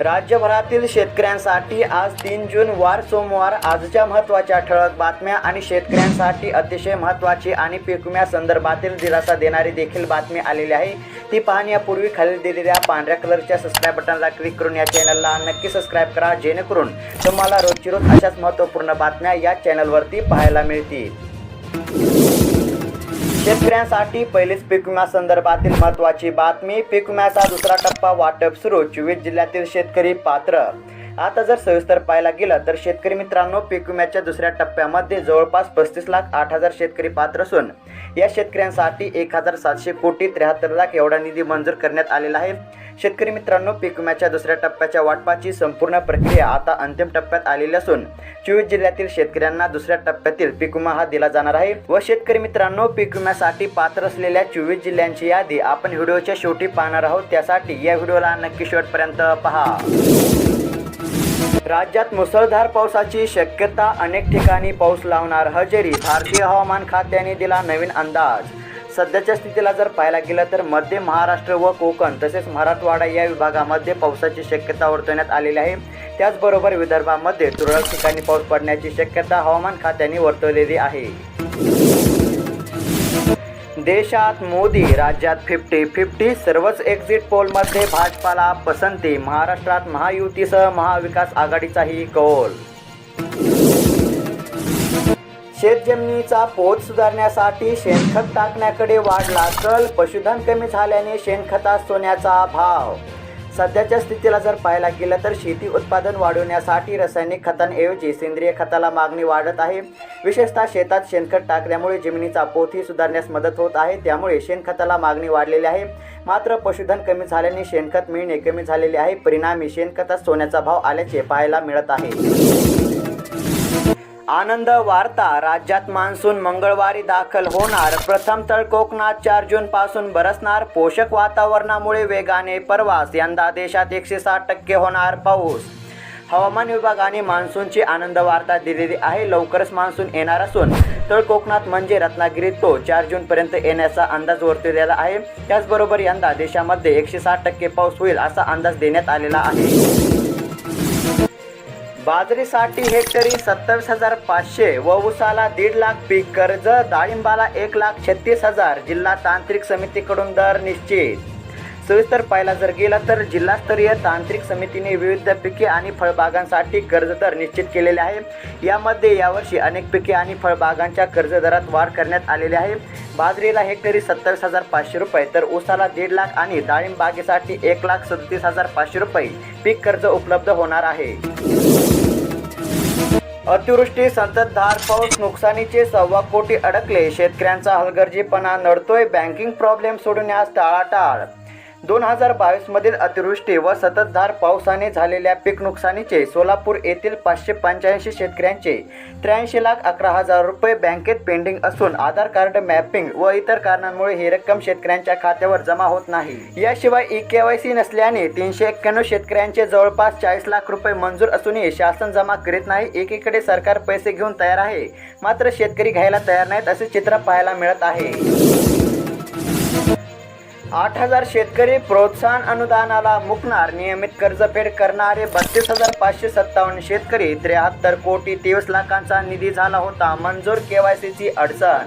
राज्यभरातील शेतकऱ्यांसाठी आज तीन जून वार सोमवार आजच्या महत्त्वाच्या ठळक बातम्या आणि शेतकऱ्यांसाठी अतिशय महत्त्वाची आणि पीक विम्यासंदर्भातील दिलासा देणारी देखील बातमी आलेली आहे. ती पाहण्यापूर्वी खाली दिलेल्या पांढऱ्या कलरच्या सबस्क्राईब बटनला क्लिक करून या चॅनलला नक्की सबस्क्राईब करा जेणेकरून तुम्हाला रोजची रोज अशाच महत्त्वपूर्ण बातम्या या चॅनलवरती पाहायला मिळतील. शेतकऱ्यांसाठी पहिलीच पीक विमा संदर्भातील महत्त्वाची बातमी. पीक विम्याचा दुसरा टप्पा वाटप सुरू चोवीस जिल्ह्यातील शेतकरी पात्र. आता जर सविस्तर पाहायला गेलं तर शेतकरी मित्रांनो पीक विम्याच्या दुसऱ्या टप्प्यामध्ये जवळपास पस्तीस लाख आठ हजार शेतकरी पात्र असून या शेतकऱ्यांसाठी एक हजार सातशे कोटी त्र्याहत्तर लाख एवढा निधी मंजूर करण्यात आलेला आहे. शेतकरी मित्रांनो पीक विम्याच्या दुसऱ्या टप्प्याच्या वाटपाची संपूर्ण प्रक्रिया आता अंतिम टप्प्यात आलेली असून चोवीस जिल्ह्यातील शेतकऱ्यांना दुसऱ्या टप्प्यातील पीक विमा हा दिला जाणार आहे व शेतकरी मित्रांनो पीक विम्यासाठी पात्र असलेल्या चोवीस जिल्ह्यांची यादी आपण व्हिडिओच्या शेवटी पाहणार आहोत. त्यासाठी या व्हिडिओला नक्की शेवटपर्यंत पहा. राज्यात मुसळधार पावसाची शक्यता अनेक ठिकाणी पाऊस लावणार हजेरी. भारतीय हवामान खात्याने दिला नवीन अंदाज. सध्याच्या स्थितीला जर पाहायला गेलं तर मध्य महाराष्ट्र व कोकण तसेच मराठवाडा या विभागामध्ये पावसाची शक्यता वर्तवण्यात आलेली आहे. त्याचबरोबर विदर्भामध्ये तुरळक ठिकाणी पाऊस पडण्याची शक्यता हवामान खात्याने वर्तवलेली आहे. देशात मोदी राज्यात फिफ्टी फिफ्टी सर्वच एक्झिट पोलमध्ये भाजपाला पसंती महाराष्ट्रात महायुतीसह महाविकास आघाडीचाही कौल. शेतजमिनीचा पोत सुधारण्यासाठी शेणखत टाकण्याकडे वाढला कल पशुधन कमी झाल्याने शेणखतात सोन्याचा भाव. सध्याच्या स्थितीला जर पाहायला गेलं तर शेती उत्पादन वाढवण्यासाठी रासायनिक खतांऐवजी सेंद्रिय खताला मागणी वाढत आहे. विशेषतः शेतात शेणखत टाकल्यामुळे जमिनीचा पोतही सुधारण्यास मदत होत आहे. त्यामुळे शेणखताला मागणी वाढलेली आहे. मात्र पशुधन कमी झाल्याने शेणखत मिळणे कमी झालेले आहे. परिणामी शेणखतात सोन्याचा भाव आल्याचे पाहायला मिळत आहे. आनंद वार्ता राज्यात मान्सून मंगळवारी दाखल होणार. प्रथम तळ कोकणात चार जून पासून बरसणार. पोषक वातावरणामुळे वेगाने प्रवास. यंदा देशात एकशे साठ टक्के होणार पाऊस. हवामान विभागाने मान्सूनची आनंद वार्ता दिलेली आहे. लवकरच मान्सून येणार असून तळ कोकणात म्हणजे रत्नागिरीत तो चार जूनपर्यंत येण्याचा अंदाज वर्तवलेला आहे. त्याचबरोबर यंदा देशामध्ये एकशे साठ टक्के पाऊस होईल असा अंदाज देण्यात आलेला आहे. बाजरीसाठी हेक्टरी सत्तावीस हजार पाचशे व उसाला दीड लाख पीक कर्ज डाळिंबाला एक लाख छत्तीस हजार जिल्हा तांत्रिक समितीकडून दर निश्चित. सविस्तर पाहायला जर गेला तर जिल्हास्तरीय तांत्रिक समितीने विविध पिके आणि फळबागांसाठी कर्ज दर निश्चित केलेले आहे. यामध्ये यावर्षी अनेक पिके आणि फळबागांच्या कर्ज दरात वाढ करण्यात आलेली आहे. बाजरीला हेक्टरी सत्तावीस हजार पाचशे रुपये तर ऊसाला दीड लाख आणि डाळिंबागेसाठी एक लाख सदतीस हजार पाचशे रुपये पीक कर्ज उपलब्ध होणार आहे. अतिवृष्टी संततधार पाऊस नुकसानीचे सव्वा कोटी अडकले. शेतकऱ्यांचा हलगर्जीपणा नडतोय बँकिंग प्रॉब्लेम सोडण्यास टाळाटाळ दोन हजार बावीसमधील अतिवृष्टी व सततधार पावसाने झालेल्या पीक नुकसानीचे सोलापूर येथील पाचशे पंच्याऐंशी शेतकऱ्यांचे त्र्याऐंशी लाख अकरा हजार रुपये बँकेत पेंडिंग असून आधार कार्ड मॅपिंग व इतर कारणांमुळे ही रक्कम शेतकऱ्यांच्या खात्यावर जमा होत नाही. याशिवाय ई के वाय सी नसल्याने तीनशे एक्क्याण्णव शेतकऱ्यांचे जवळपास चाळीस लाख रुपये मंजूर असूनही शासन जमा करीत नाही. एकीकडे सरकार पैसे घेऊन तयार आहे मात्र शेतकरी घ्यायला तयार नाहीत असे चित्र पाहायला मिळत आहे. आठ हजार शेतकरी प्रोत्साहन अनुदानाला मुकणार. नियमित कर्जफेड करणारे बत्तीस हजार पाचशे सत्तावन्न शेतकरी त्र्याहत्तर कोटी तेवीस लाखांचा निधी झाला होता. मंजूर केवायसीची अडचण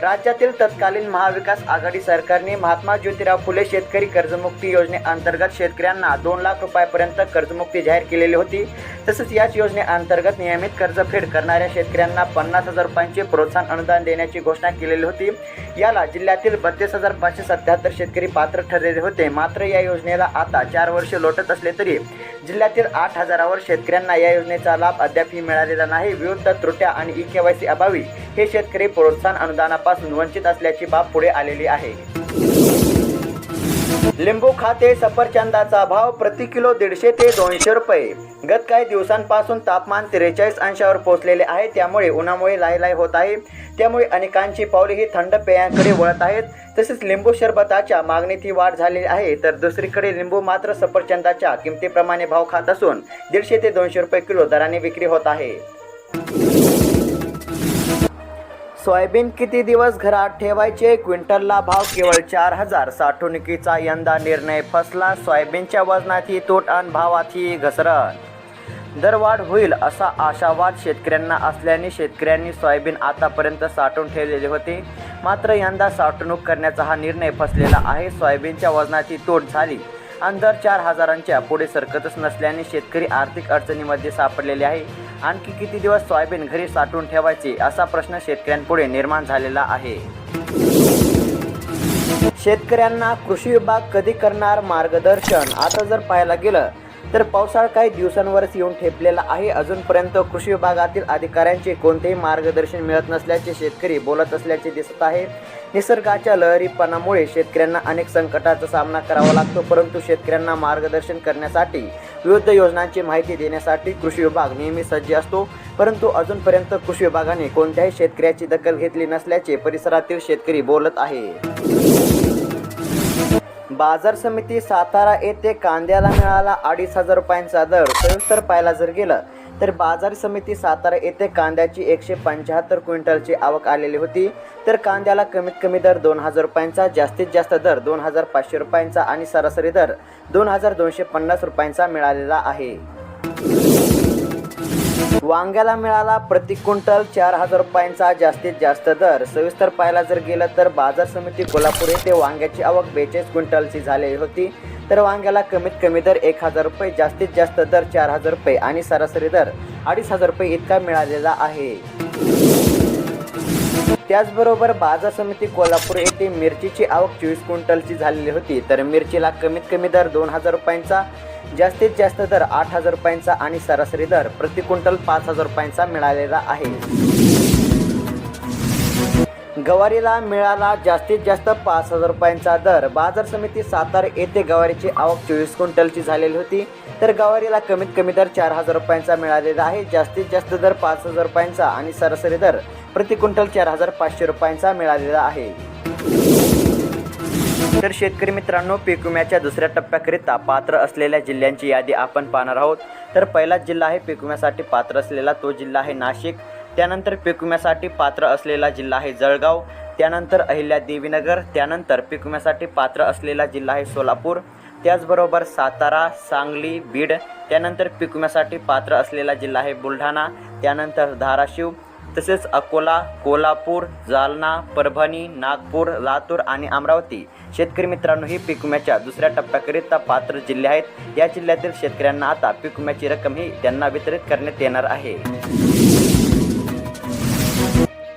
राज्यातील तत्कालीन महाविकास आघाडी सरकारने महात्मा ज्योतिराव फुले शेतकरी कर्जमुक्ती योजनेअंतर्गत शेतकऱ्यांना दोन लाख रुपयापर्यंत कर्जमुक्ती जाहीर केलेली होती. तसेच याच योजनेअंतर्गत नियमित कर्जफेड करणाऱ्या शेतकऱ्यांना पन्नास हजार रुपयांचे प्रोत्साहन अनुदान देण्याची घोषणा केलेली होती. याला जिल्ह्यातील बत्तीस हजार पाचशे सत्याहत्तर शेतकरी पात्र ठरलेले होते. मात्र या योजनेला आता चार वर्षे लोटत असले तरी जिल्ह्यातील आठ हजारावर शेतकऱ्यांना या योजनेचा लाभ अद्यापही मिळालेला नाही. विविध त्रुट्या आणि ई के वाय सी अभावी हे शेतकरी प्रोत्साहन अनुदानापासून वंचित असल्याची बाब पुढे आलेली आहे. लिंबू खाते सफरचंदाचा भाव प्रति किलो दीडशे ते दोनशे रुपये. गत काही दिवसांपासून तापमान त्रेचाळीस अंशावर पोहोचलेले आहे. त्यामुळे उन्हामुळे लायलाय होत आहे. त्यामुळे अनेकांची पावले ही थंड पेयांकडे वळत आहेत. तसेच लिंबू सरबताच्या मागणीतही वाढ झालेली आहे. तर दुसरीकडे लिंबू मात्र सफरचंदाच्या किमतीप्रमाणे भाव खात असून दीडशे ते दोनशे रुपये किलो दराने विक्री होत आहे. सोयाबीन किती दिवस घरात ठेवायचे? क्विंटलला भाव केवळ चार हजार. साठवणुकीचा यंदा निर्णय फसला. सोयाबीनच्या वजनाची तोट आणि भावातही घसरण. दरवाढ होईल असा आशावाद शेतकऱ्यांना असल्याने शेतकऱ्यांनी सोयाबीन आतापर्यंत साठवून ठेवलेले होते. मात्र यंदा साठवणूक करण्याचा हा निर्णय फसलेला आहे. सोयाबीनच्या वजनाची तोट झाली. आणि दर चार हजारांच्या पुढे सरकतच नसल्याने शेतकरी आर्थिक अडचणीमध्ये सापडलेले आहे. आणखी किती दिवस सोयाबीन घरी साठवून ठेवायचे असा प्रश्न शेतकऱ्यांपुढे निर्माण झालेला आहे. शेतकऱ्यांना कृषी विभाग कधी करणार मार्गदर्शन? आता जर पाहायला गेलं तर पावसाळा काही दिवसांवरच येऊन ठेपलेला आहे. अजूनपर्यंत कृषी विभागातील अधिकाऱ्यांचे कोणतेही मार्गदर्शन मिळत नसल्याचे शेतकरी बोलत असल्याचे दिसत आहे. निसर्गाच्या लहरीपणामुळे शेतकऱ्यांना अनेक संकटाचा सामना करावा लागतो परंतु शेतकऱ्यांना मार्गदर्शन करण्यासाठी विविध योजनांची माहिती देण्यासाठी कृषी विभाग नेहमी सज्ज असतो. परंतु अजूनपर्यंत कृषी विभागाने कोणत्याही शेतकऱ्याची दखल घेतली नसल्याचे परिसरातील शेतकरी बोलत आहे बाजार समिती सातारा येथे कांद्याला मिळाला अडीच हजार रुपयांचा दर. सविस्तर पाहायला जर गेलं तर बाजार समिती सातारा येथे कांद्याची एकशे पंच्याहत्तर क्विंटलची आवक आलेली होती. तर कांद्याला कमीत कमी दर दोन हजार रुपयांचा जास्तीत जास्त दर दोन हजार पाचशे रुपयांचा आणि सरासरी दर दोन हजार दोनशे पन्नास रुपयांचा मिळालेला आहे. वांग्याला मिळाला प्रति क्विंटल चार हजार रुपयांचा जास्तीत जास्त दर. सविस्तर पाहायला जर गेलं तर बाजार समिती कोल्हापूर येथे वांग्याची आवक बेचाळीस क्विंटलची झालेली होती. तर वांग्याला कमीत कमी दर एक हजार रुपये जास्तीत जास्त दर चार हजार रुपये आणि सरासरी दर अडीच हजार रुपये इतका मिळालेला आहे. त्याचबरोबर बाजार समिती कोल्हापूर येथे मिरचीची आवक चोवीस क्विंटलची झालेली होती. तर मिरचीला कमीत कमी दर दोन हजार रुपयांचा जास्तीत जास्त दर आठ हजार रुपयांचा आणि सरासरी दर प्रति क्विंटल पाच हजार रुपयांचा मिळालेला आहे. गवारीला मिळाला जास्तीत जास्त पाच हजार रुपयांचा दर. बाजार समिती सातारा येथे गवारीची आवक चोवीस क्विंटलची झालेली होती. तर गवारीला कमीत कमी दर चार हजार रुपयांचा मिळालेला आहे. जास्तीत जास्त दर पाच हजार रुपयांचा आणि सरासरी दर प्रति क्विंटल चार हजार पाचशे रुपयांचा मिळालेला आहे. तर शेतकरी मित्रांनो पीक विम्याच्या दुसऱ्या टप्प्याकरिता पात्र असलेल्या जिल्ह्यांची यादी आपण पाहणार आहोत. तर पहिलाच जिल्हा आहे पीक विम्यासाठी पात्र असलेला तो जिल्हा आहे नाशिक. त्यानंतर पीक विम्यासाठी पात्र असलेला जिल्हा आहे जळगाव. त्यानंतर अहिल्या देवीनगर त्यानंतर पीक विम्यासाठी पात्र असलेला जिल्हा आहे सोलापूर. त्याचबरोबर सातारा सांगली बीड त्यानंतर पीक विम्यासाठी पात्र असलेला जिल्हा आहे बुलढाणा. त्यानंतर धाराशिव तसेच अकोला कोल्हापूर जालना परभणी नागपूर लातूर आणि अमरावती. शेतकरी मित्रांनो ही पीक विम्याच्या दुसऱ्या टप्प्याकरिता पात्र जिल्हे आहेत. या जिल्ह्यातील शेतकऱ्यांना आता पीक विम्याची रक्कम ही त्यांना वितरित करण्यात येणार आहे.